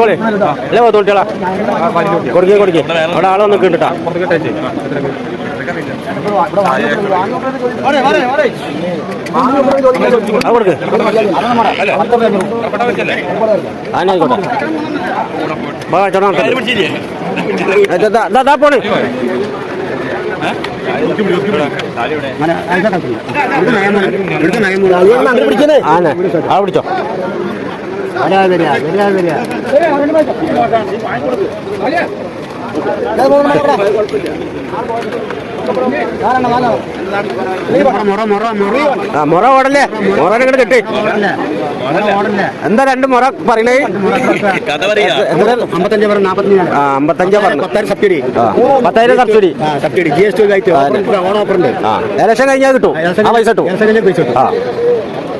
വാങ്ങിക്കോളെ അല്ലേ പോത്തോട്ടികളാ കൊടുക്കേ കൊടുക്കേ. അവിടെ ആളെ വന്ന് കിട്ടാ അത് കൊടുക്ക്. ആനായിക്കോട്ടെ ബാ പോണ്. മുറ ഓടല്ലേ? മുറ ഇങ്ങോട്ട് കിട്ടി. എന്താ രണ്ട് മുറ പറയണേ? അമ്പത്തഞ്ച് പറഞ്ഞ നാപ്പത്തഞ്ച് ആ അമ്പത്തഞ്ചാ പറഞ്ഞു. പത്തായിരം സബ്സിഡി. പത്തായിരം subsidy. Subsidy. G S T ആയിട്ട് ഓണം ഓഫർ ഉണ്ട്. ആ ഇലക്ഷൻ കഴിഞ്ഞാൽ കിട്ടും. ആ പൈസ കിട്ടും.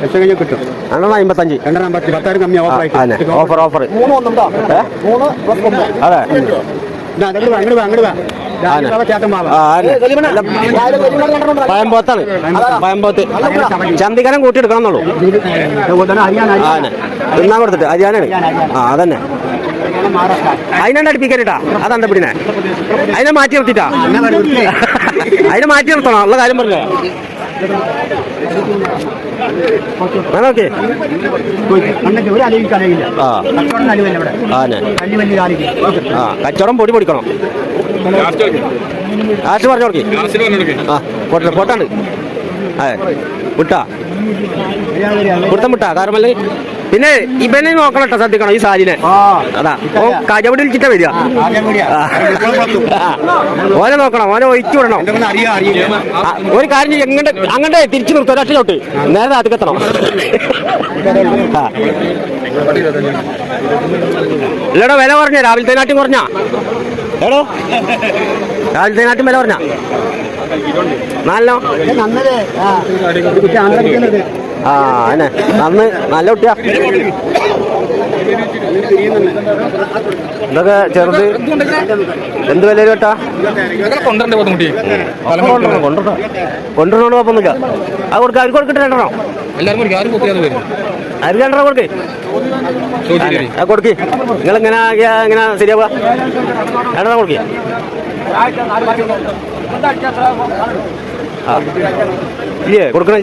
എലക്ഷൻ കഴിഞ്ഞാൽ കിട്ടും? രണ്ടെണ്ണം അമ്പത്തഞ്ച്. അമ്പത്തി പത്തായിരം കമ്മി ഓഫർ ഓഫർ ഓഫർ മൂന്ന് ഒന്നുണ്ടോ? മൂന്ന് പ്ലസ് ഒന്ന്. അതെ. അങ്ങോട്ട് വാ അങ്ങോട്ട് അങ്ങോട്ട്. പയമ്പോത്താണ്. പയമ്പോത്ത്. ചന്തികരം കൂട്ടിയെടുക്കണം എന്നുള്ളൂ. തിന്നാൻ കൊടുത്തിട്ട്. അരിയാനാണ് ആ അതന്നെ. അതിനെ അടുപ്പിക്കാനിട്ടാ അതെന്താ പിടിനെ? അതിനെ മാറ്റി നിർത്തിട്ടാ അതിനെ മാറ്റി നിർത്തണം. ഉള്ള കാര്യം പറഞ്ഞോ. നോക്കേ അന്നൊക്കെ ഒരു അലിവിക്ക് അലവില്ല ആ. കച്ചവടം അലിവല്ല ഇവിടെ. ആനെ വലിയ വലിയ കാലിക്ക് ആ കച്ചവടം പൊടി പൊടിക്കണം. ആശ് പറഞ്ഞു കൊടുക്കി. ആ പോട്ടെ പോട്ടാണ്ട്. അതെ മുട്ട. മുട്ട കാരമല്ലേ പിന്നെ ഇവനെ നോക്കണം കേട്ടോ ശ്രദ്ധിക്കണം ഈ സാരിനെ. അതാ. ഓ കജവടി വിളിച്ചിട്ടാ വരിക. ഓനെ നോക്കണം ഓനെ ഒഴിച്ചു വിടണം. ഒരു കാര്യം എങ്ങനെ അങ്ങനെ തിരിച്ചു നിർത്തും ഒരൊറ്റ ചോട്ട്. നേരെ നാട്ടിക്കെത്തണം ആ. ഇല്ലടോ വില കുറഞ്ഞ? രാവിലത്തെ നാട്ടും കുറഞ്ഞ? എടോ. രാവിലത്തെ നാട്ടും വില കുറഞ്ഞ? നല്ലോ. ആ അന്നെ നന്ന് നല്ല കുട്ടിയാ. ഇതൊക്കെ ചെറുത്. എന്ത് വില കേട്ടാ കൊണ്ടുവരണ്ടേ ബുദ്ധിമുട്ടി കൊണ്ടുവരണോ കുഴപ്പമൊന്നുമില്ല. അത് കൊടുക്കാം അവർക്ക് കൊടുക്കട്ടെ രണ്ടെണ്ണോ. അവർക്ക് രണ്ടെണ്ണം കൊടുക്കേ. കൊടുക്ക്. നിങ്ങൾ ഇങ്ങനെ ഇങ്ങനെ ശരിയാവുക? രണ്ടെണ്ണം കൊടുക്കേ. ഇല്ലേ? കൊടുക്കണേ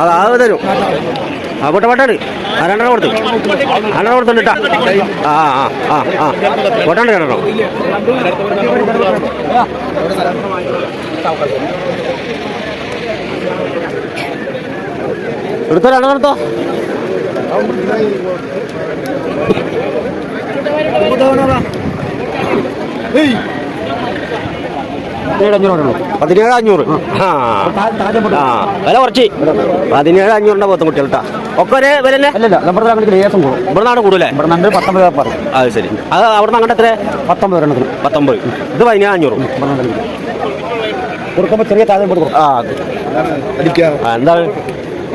അതാ അതാ തരും. ആ പൊട്ട പൊട്ടാണ്ട് ആ രണ്ടെണ്ണം കൊടുത്തു. രണ്ടെണ്ണം ഇട്ടാ. ആ ആ ആ ആ പൊട്ടാണ്ട് രണ്ടെണ്ണം. എടുത്തോ രണ്ടെണ്ണം എടുത്തോ പതിനേഴ് അഞ്ഞൂറ് ആ. വില കുറച്ച്. പതിനേഴ് അഞ്ഞൂറിന്റെ പോത്തും കുട്ടികൾട്ടാ. ഒക്കെ ഒരേ വില അല്ലല്ല നമ്മുടെ അങ്ങോട്ട് ലേസം കൂടും. ഇവിടെ നാട് കൂടുതലേ ഇവിടെ നിന്ന് പത്തൊമ്പത് പറയും. അത് ശരി. അത് അവിടുന്ന് അങ്ങോട്ട് എത്ര പത്തൊമ്പത് എണ്ണത്തിന് പത്തൊമ്പത്. ഇത് പതിനേഴ് അഞ്ഞൂറ് കൊടുക്കുമ്പോൾ ചെറിയ താഴെ കൊടുക്കും. ആ എന്താണ്?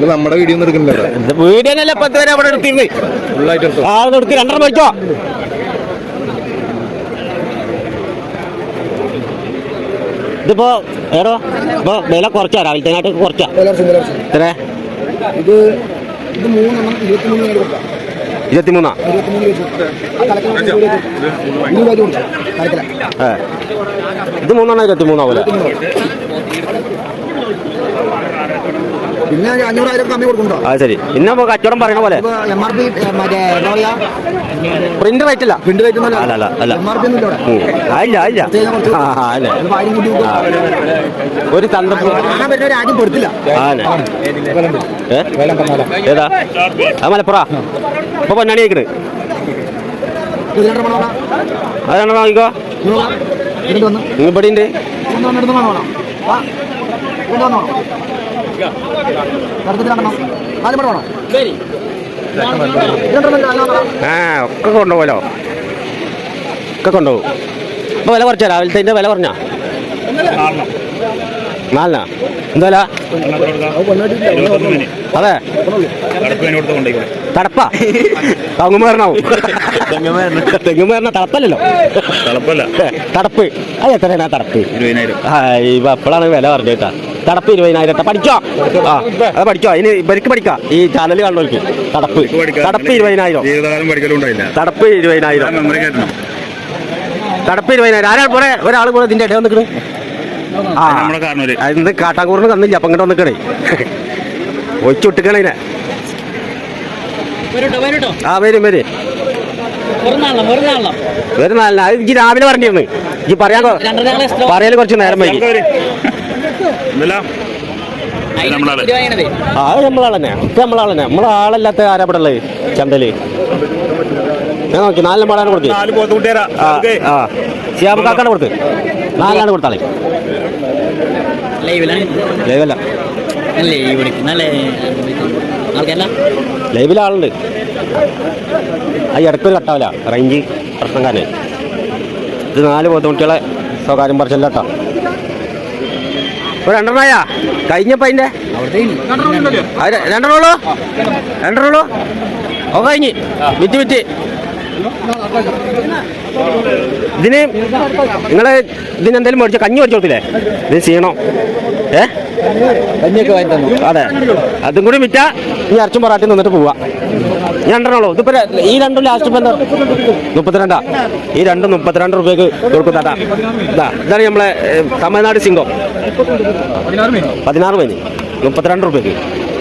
നമ്മുടെ വീഡിയോ ഒന്നും എടുക്കുന്നില്ല വീഡിയോ അല്ല പത്ത് വരെ അവിടെ എടുത്തിരുന്ന്. ഫുള്ളായിട്ട് ആ അത് എടുത്ത് രണ്ടെണ്ണം മേടിച്ചോ ഇതിപ്പോ ഏടോ ഇപ്പൊ വില കുറച്ചാ രാവിലത്തെ കുറച്ചാ. എത്ര? ഇത് ഇത് മൂന്നെണ്ണം ഇരുപത്തിമൂന്ന് കൊടുക്കാം. ഇരുപത്തിമൂന്നാ? ഇത് മൂന്നെണ്ണം ഇരുപത്തിമൂന്നാവൂല പിന്നെ അഞ്ഞൂറായിരം കമ്മി കൊടുക്കുന്നുണ്ടോ? അത് ശരി. പിന്നെ നമുക്ക് കച്ചവടം പറയണ പോലെ. എം ആർ പി മറ്റേ എന്താ പറയാ? പ്രിന്റ് റേറ്റ് അല്ല പ്രിന്റ് റേറ്റ് അല്ല, അല്ല, അല്ല. എം ആർ പി ഒന്നും ഇല്ല അല്ല. കൊടുക്കും. ഒരു കാണാൻ ആദ്യം പെടുത്തില്ല ഏതാ? അത് മലപ്പുറ. ഇപ്പൊ പൊന്നാണി ആയിക്കണ്. അതാണോ നോക്കിക്കോ നിങ്ങൾ ഇവിടെ ഉണ്ട്. ആ ഒക്കെ കൊണ്ടുപോലോ ഒക്കെ കൊണ്ടുപോകും. ഇപ്പൊ വില കുറച്ചോ രാവിലത്തെ വില കുറഞ്ഞോ? നാലിനാ? എന്താ വില? അതെ. തടപ്പാ കവുങ്ങുമേറണാവും തെങ്ങുമേറണ തടപ്പല്ലല്ലോ തടപ്പല്ല തടപ്പ് അത് എത്രയാണ് തടപ്പ് ഇരുപതിനായിരം. ഇപ്പൊ അപ്പോഴാണ് വില പറഞ്ഞു കേട്ടാ തടപ്പ് ഇരുപതിനായിരം. പഠിച്ചോ ആ അത് പഠിച്ചോ ഇനി ഇവർക്ക് പഠിക്കാം? ഈ ചാനൽ കാണുന്നവർക്ക് കടപ്പ് കടപ്പ് ഇരുപതിനായിരം. കടപ്പ് ഇരുപതിനായിരം. കടപ്പ് ഇരുപതിനായിരം. ആരാൾ പോരെ ഒരാൾ കൂടെ ഇതിന്റെ ഇടയിൽ വന്നിക്കണ്. ആ ഇന്ന് കാട്ടാങ്കൂറിന് തന്നില്ല അപ്പം ഇങ്ങോട്ട് വന്നിക്കണേ. ഒച്ചിട്ടിക്കണേ ആ വരും വരും. ഒരു നാളിനാ. അത് ഇജ്ജ് രാവിലെ പറഞ്ഞിരുന്നു. ഇനി പറയാൻ പറയാൻ പറയൽ കുറച്ച് നേരം വൈകി. ആ നമ്മളാളന്നെ. ഇപ്പൊ നമ്മളാളന്നെ. നമ്മളെ ആളല്ലാത്ത ആരാ ഇവിടെ ഉള്ളത്? ചന്തൽ ഞാൻ നോക്കി. നാല് പോത്ത് കുട്ടിയാരാ? ആ ആ. ശ്യാമക്കാക്കാണ് കൊടുത്ത് നാലാണ് കൊടുത്താളെ. ലൈവല്ല ലൈവിൽ ആളുണ്ട്. അത് ഇടയ്ക്കൊരു കട്ടാവില്ല റേഞ്ച് പ്രശ്നം കാരണം. ഇത് നാല് പോത്തുകുട്ടികളെ സ്വകാര്യം പറിച്ചല്ല കേട്ടോ രണ്ടെണ്ണായ കഴിഞ്ഞപ്പോ അതിന്റെ രണ്ടെണ്ണോളോ രണ്ടെണ്ണോളോ രണ്ടെണ്ണുള്ളൂ രണ്ടെണ്ണുള്ളൂ ഓ കഴിഞ്ഞ്. വിറ്റ് വിറ്റ്. ഇതിന് നിങ്ങൾ ഇതിന് എന്തെങ്കിലും മേടിച്ചോ? കഞ്ഞി മേടിച്ചു കൊടുത്തില്ലേ? ഇത് ചെയ്യണോ ഏ? കഞ്ഞിയൊക്കെ വാങ്ങി തന്നു അതെ. അതും കൂടി വിറ്റാ ഇനി അരച്ചും പൊറാട്ടി നിന്നിട്ട് പോവാ. രണ്ടെണ്ണുള്ളൂ ഇതിപ്പോ ഈ രണ്ടും ലാസ്റ്റ് ഇപ്പൊ മുപ്പത്തിരണ്ടാ? ഈ രണ്ടും മുപ്പത്തിരണ്ട് റുപ്യക്ക് കൊടുക്കുന്നതാ ഇതാ ഇതാണ് നമ്മളെ തമിഴ്നാട് സിംഗം. പതിനാറ് മേനി. മുപ്പത്തിരണ്ട് രൂപയ്ക്ക്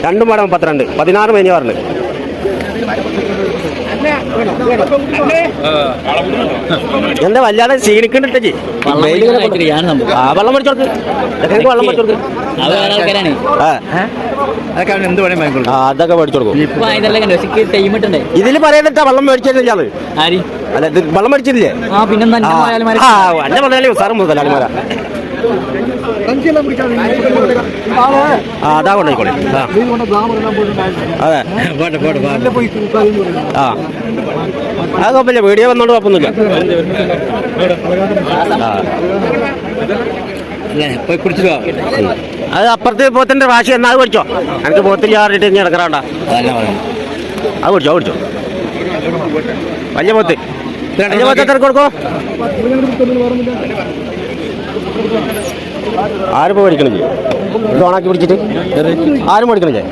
രണ്ടും പാടെ മുപ്പത്തിരണ്ട്. പതിനാറ് മേനി പറഞ്ഞു എന്താ വല്ലാതെ ക്ഷീണിക്കണ്ടിട്ടേ ആ വെള്ളം മേടിച്ചു കൊടുക്ക്. ചെക്കനക്ക് വെള്ളം മേടിച്ചു കൊടുക്ക് അത് വേറെ അതൊക്കെ അവൻ എന്ത് വേണേ വാങ്ങിക്കൊള്ളു അതൊക്കെ മേടിച്ചു കൊടുക്കും. ഇപ്പൊ അതിന്റെ കണ്ടു? പക്ഷെ ഇതിൽ പറയുന്നിട്ടാ വെള്ളം മേടിച്ചിട്ടില്ല ആൾ അല്ല ഇത് വെള്ളം മേടിച്ചില്ലേ? ആ പിന്നെ ആ ആ, എന്റെ മുതലാളി സാറ് മുതലാളിമാരാ. അതാ കൊണ്ടായിക്കോളെ അതെ. പോട്ടെ പറയുന്നത് ആ. അത് കുഴപ്പമില്ല വീഡിയോ വന്നോണ്ട് കുഴപ്പമൊന്നുമില്ല. പോയി കുടിച്ചിട്ട് അത് അപ്പുറത്ത് പോത്തിന്റെ വാശി എന്നാ അത് കുടിച്ചോ? എനിക്ക് പോത്തിൽ ചാറിട്ട് ഇനി ഇടക്കറാണ്ട അത് കുടിച്ചോ കുടിച്ചോ. വലിയ പോത്ത്. വലിയ പോത്ത് എത്ര കൊടുക്കോ? ആരും പോയി മേടിക്കണില്ലേ ഇത് ഓണാക്കി പിടിച്ചിട്ട്? ആരും മേടിക്കണില്ലേ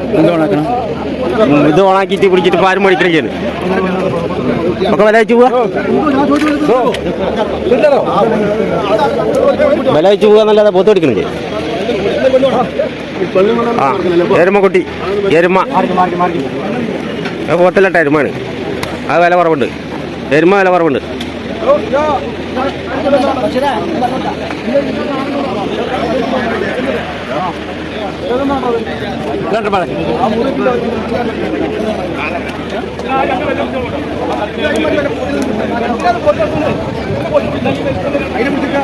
ഇത് ഓണാക്കിയിട്ട് പിടിച്ചിട്ട് ഇപ്പൊ ആരും മേടിക്കണില്ലേ വില പോവാ വില പോവാന്നല്ലാതെ പോത്ത് മേടിക്കണില്ലേ ആ എരുമക്കുട്ടി എരുമ. പോത്തല്ലട്ട എരുമാണ് അത് വില കുറവുണ്ട്. എരുമ വില കുറവുണ്ട്. അതിനെ പിടിച്ചില്ല